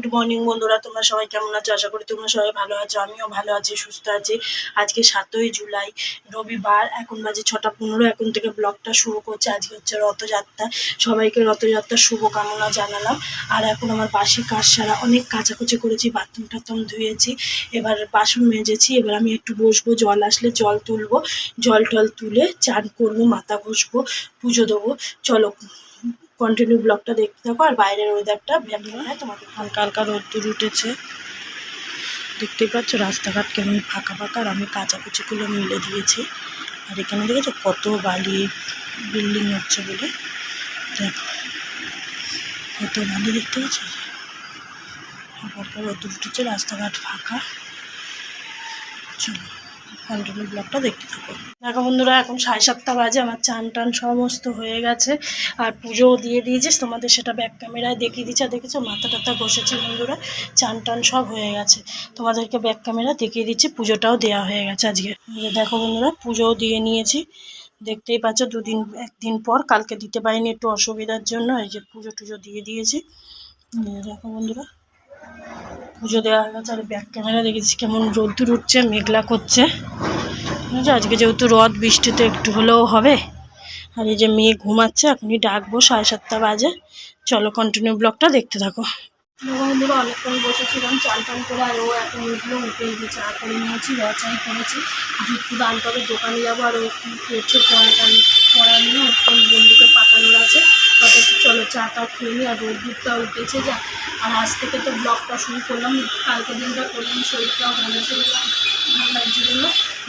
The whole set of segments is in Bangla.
গুড মর্নিং বন্ধুরা। তোমরা সবাই কেমন আছো? আশা করি তোমরা সবাই ভালো আছো। আমিও ভালো আছি, সুস্থ আছি। আজকে সাতই জুলাই, রবিবার। এখন বাজে ছটা পনেরো। এখন থেকে ব্লগটা শুরু করছে। আজকে হচ্ছে রথযাত্রা। সবাইকে রথযাত্রার শুভকামনা জানালাম। আর এখন আমার বাসি কাজ সারা অনেক কাচাকুচি করেছি, বাথরুম টাথরুম ধুয়েছি, এবার বাসন মেজেছি, এবার আমি একটু বসবো, জল আসলে জল তুলবো, জল টল তুলে চান করব, মাথা ঘষবো, পুজো দেবো। চলো কন্টিনিউ ব্লগটা দেখতে থাকো, আর বাইরের ওয়েদারটা হ্যাঁ তোমাদের হালকা হালকা রোদ্দুর উঠেছে। দেখতেই পাচ্ছ রাস্তাঘাট কেমন ফাঁকা ফাঁকা, আর আমি কাচাকুচিগুলো মিলে দিয়েছি। আর এখানে দেখেছ কত বালি বিল্ডিং হচ্ছে বলে। দেখো, কত বালি দেখতে পাচ্ছ? হালকা রোদ্দুর উঠেছে, রাস্তাঘাট ফাঁকা। চলো। কন্টিনিউ ব্লগটা দেখতে থাকো। দেখো বন্ধুরা, এখন সাড়ে সাতটা বাজে, আমার চান টান সমস্ত হয়ে গেছে। আর পুজোও দিয়ে দিয়েছিস তোমাদের সেটা ব্যাক ক্যামেরায় দেখিয়ে দিচ্ছে আর দেখেছ, মাথা টাথা বসেছে বন্ধুরা, চান টান সব হয়ে গেছে। তোমাদেরকে ব্যাক ক্যামেরা দেখিয়ে দিচ্ছি, পুজোটাও দেওয়া হয়ে গেছে আজকে। দেখো বন্ধুরা, পুজোও দিয়ে নিয়েছি। দেখতেই পাচ্ছ, দুদিন, একদিন পর, কালকে দিতে পারিনি একটু অসুবিধার জন্য, এই যে পুজো টুজো দিয়ে দিয়েছি। দেখো বন্ধুরা পুজো দেওয়া গেছে আর ব্যাক ক্যামেরা দেখেছি কেমন রোদ্দুর উঠছে, মেঘলা করছে। আজকে যেহেতু রথ বৃষ্টিতে একটু হলেও হবে। আর এই যে মেয়ে ঘুমাচ্ছে, এখনই ডাকবো, সাড়ে সাতটা বাজে। চলো কন্টিনিউ ব্লগটা দেখতে থাকো। বন্ধুরা অনেকক্ষণ বসেছিলাম, চান টান করে, আর ও এখন উঠল, উঠে যে চা করে নিয়েছি রচাই করেছি। দুধ আনতে হবে দোকানে যাব, আর ও করছে পড়া টান পড়া নিয়ে ওর বন্ধুকে পাঠানোর আছে তারপর খেয়ে নিই আর রোদ দুধটা উঠেছে যা। আর আজ থেকে তো ব্লগটা শুরু করলাম। কালকে দিনটা করলাম, শরীরটাও ভালো ছিল ভালো লাগছিল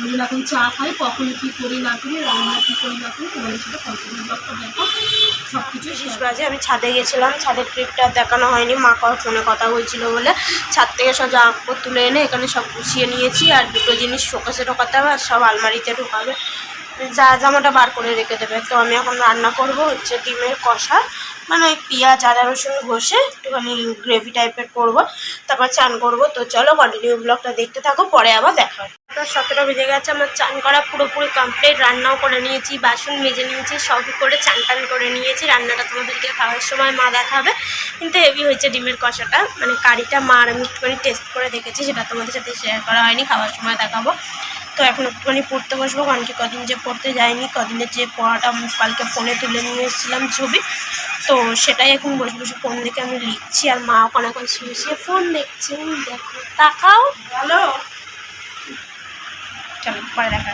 আমি এখন চা খাই, কখন কী করি না করি, রান্না কী করি না করি তোমাদের সাথে কন্টিনিউ ব্লগটা দেখো। সব কিছু শেষ বাজে, আমি ছাদে গেছিলাম। ছাদের ট্রিপটা দেখানো হয়নি। মা ফোনে কথা বলছিল বলে ছাদ থেকে সব জামা কাপড় তুলে এনে এখানে সব গুছিয়ে নিয়েছি আর দুটো জিনিস শোকেসে ঢোকাতে হবে আর সব আলমারিতে ঢোকাবে। যা জামাটা বার করে রেখে দেবে। তো আমি এখন রান্না করব হচ্ছে ডিমের কষা। মানে ওই পেঁয়াজ, আদা, রসুন ঘষে একটুখানি গ্রেভি টাইপের করব, তারপর চান করব। তো চলো কন্টিনিউ ব্লগটা দেখতে থাকো, পরে আবার দেখা তো সতেরো বেজে গেছে, আমার চান করা পুরোপুরি কমপ্লিট রান্নাও করে নিয়েছি, বাসন মেজে নিয়েছি সবই করে চান টান করে নিয়েছি, রান্নাটা তোমাদেরকে খাওয়ার সময় মা দেখাবে। কিন্তু হেভি হয়েছে ডিমের কষাটা মানে কারিটা মা আর আমি একটুখানি টেস্ট করে দেখেছি, সেটা তোমাদের সাথে শেয়ার করা হয়নি, খাওয়ার সময় দেখাবো। তো এখন একটুখানি পড়তে বসবো। কারণ কি কদিন যে পড়তে যাইনি, কদিনের যে পড়াটা কালকে ফোনে তুলে নিয়ে এসেছিলাম ছবি। তো সেটাই এখন বসে বসে ফোন দেখে আমি লিখছি আর মা ওখানে এখন শুয়ে ফোন দেখছে। দেখো, তাকাও। হ্যালো চলো পরে দেখা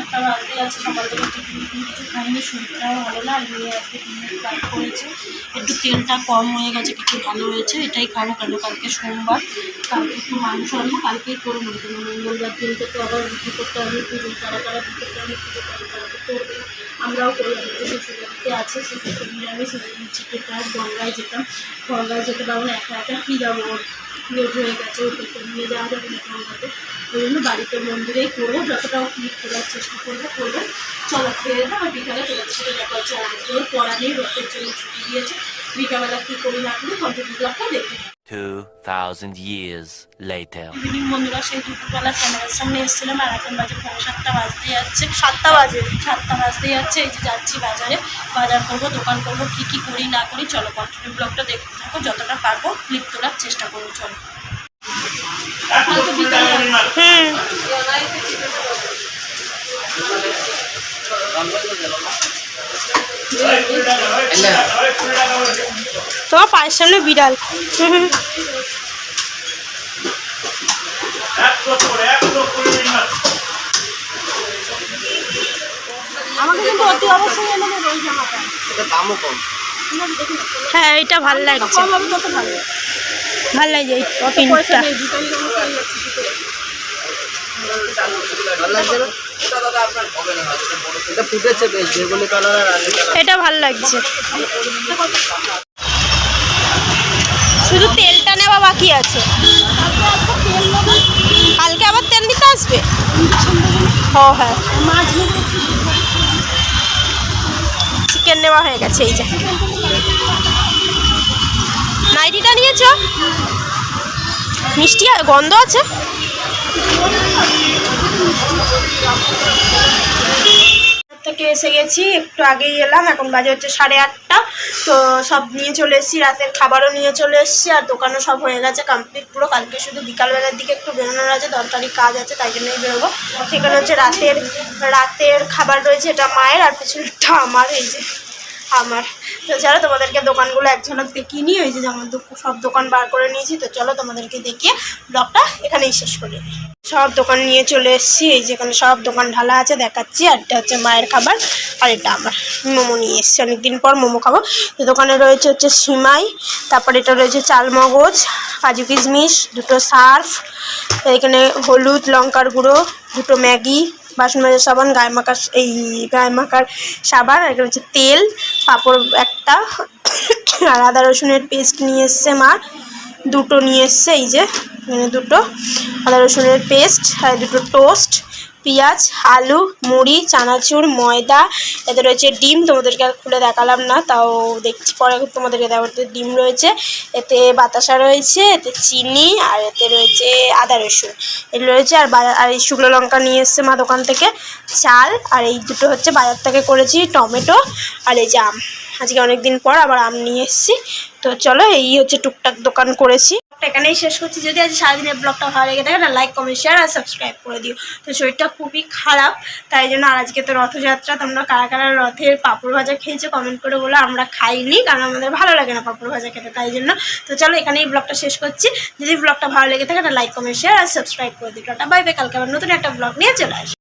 একটা বাজে আছে সকাল থেকে টিফিন কিছু খাইনি শরীরটাও ভালো না আর টিফিন করেছে একটু তেলটা কম হয়ে গেছে, কিছু ভালো হয়েছে, এটাই খাব কেন কালকে সোমবার। কালকে একটু মাংস আনব, কালকেই করে নেব মঙ্গলবার দিনকে তো আবার বিক্রি করতে হবে পুজো তারা তারা বিক্রি করতে হবে পুজো তারা তারা তো করবে আমরাও আমাদের শ্বশুরবাড়িতে আছে সেক্ষেত্রে নিরামিষ চিকেন ফ্রাই গঙ্গায় যেতাম। গঙ্গায় যেতে পারব না, একা একা কী যাব? লেট হয়ে গেছে ওদেরকে নিয়ে যাওয়া যাবে না গঙ্গাতে। ওই জন্য বাড়িতে মন্দিরেই করব যতটাও ক্লিক করার চেষ্টা করব করব। চলো, খেয়ে আর বিকালে তোমাদের সাথে দেখা হচ্ছে আর আজকে ওর পড়া নেই, রথের জন্য ছুটি দিয়েছে। বিকালবেলা কী করি না করি কন্টিনিউ ব্লগটা দেখি 2,000 years later. বন্ধুরা সেই দুপুরবেলা ক্যামেরার সামনে এসেছিলাম আর এখন বাজে পৌনে সাতটা বাজতে যাচ্ছে। সাতটা বাজে সাতটা বাজতে যাচ্ছে। এই যে যাচ্ছি বাজারে। বাজার করব দোকান করব কি কি করি না করি চলো কন্টিনিউ ব্লগটা দেখতে থাকো। যতটা পারব ক্লিপ তোলার চেষ্টা করব চলো। তোমার পায়ের সামনে বিড়াল। আমাকে কিন্তু অতি অবশ্যই এনে দেবে ওই জামাটা। হ্যাঁ এটা ভালো লাগছে। ভালো লাগছে। এই পয়সা এটা ফুটেছে ভালো লাগছে। শুধু তেলটা নেওয়া বাকি আছে। কালকে আবার তেল দিতে আসবে? ও হ্যাঁ। চিকেন নেওয়া হয়ে গেছে, এই যে। নাইটিটা নিয়েছ? মিষ্টি গন্ধ আছে? থেকে এসে গেছি, একটু আগেই এলাম, এখন বাজে হচ্ছে সাড়ে আটটা। তো সব নিয়ে চলে এসেছি, রাতের খাবারও নিয়ে চলে এসেছি, আর দোকানও সব হয়ে গেছে কমপ্লিট পুরো। কালকে শুধু বিকালবেলার দিকে একটু বেরোনোর আছে, দরকারি কাজ আছে, তাই জন্যই বেরোবো। সেখানে হচ্ছে রাতের রাতের খাবার রয়েছে, এটা মায়ের, আর পেছনেরটা আমার, এই যে আমার। তো চলো তোমাদেরকে দোকানগুলো এক ঝলক দেখিয়ে নিই, ওই যে যেমন সব দোকান বার করে নিয়েছি। তো চলো তোমাদেরকে দেখিয়ে ব্লগটা এখানেই শেষ করি সব দোকান নিয়ে চলে এসেছি। এই যেখানে সব দোকান ঢালা আছে, দেখাচ্ছি। আর এটা হচ্ছে মায়ের খাবার আর এটা আমার মোমো নিয়ে এসেছি। অনেকদিন পর মোমো খাব। তো দোকানে রয়েছে হচ্ছে সিমাই, তারপর এটা রয়েছে চালমগজ কাজু কিশমিশ, দুটো সার্ফ, এখানে হলুদ, লঙ্কার গুঁড়ো, দুটো ম্যাগি, বাসন মাজার সাবান, গায়ে মাখার এই গায়ে মাখার সাবান, আর এখানে হচ্ছে তেল, পাঁপড় একটা, আর আদা রসুনের পেস্ট নিয়ে এসছে মা। দুটো নিয়ে এসছে, এই যে, এখানে দুটো। আদা রসুনের পেস্ট আর দুটো টোস্ট পেঁয়াজ, আলু, মুড়ি, চানাচুর, ময়দা, এতে রয়েছে ডিম, তোমাদেরকে আর খুলে দেখালাম না, তাও দেখছি পরে তোমাদেরকে দেখাতে ডিম রয়েছে, এতে বাতাসা রয়েছে, এতে চিনি, আর এতে রয়েছে আদা রসুন। এগুলো রয়েছে, আর আর এই শুকনো লঙ্কা নিয়ে এসছে মা দোকান থেকে। চাল, আর এই দুটো হচ্ছে বাজার থেকে করেছি টমেটো, আর এই আম। আজকে অনেক দিন পর আবার আম নিয়ে এসেছি। তো চলো, এই হচ্ছে টুকটাক দোকান করেছি। এখানেই শেষ করছি। যদি আজ সারাদিনের ব্লগটা ভালো লেগে থাকে না লাইক কমেন্ট শেয়ার আর সাবস্ক্রাইব করে দিও। তো শরীরটা খুবই খারাপ, তাই জন্য আর আজকে তো রথযাত্রা। তোমরা কারা কারা রথের পাঁপড় ভাজা খেয়েছো কমেন্ট করে বলো। আমরা খাইনি, কারণ আমাদের ভালো লাগে না পাঁপড় ভাজা খেতে, তাই জন্য। তো চলো, এখানেই ব্লগটা শেষ করছি। যদি ব্লগটা ভালো লেগে থাকে না লাইক কমেন্ট শেয়ার আর সাবস্ক্রাইব করে দিও। টাটা বাই বাই কালকে আবার নতুন একটা ব্লগ নিয়ে চলে আসব।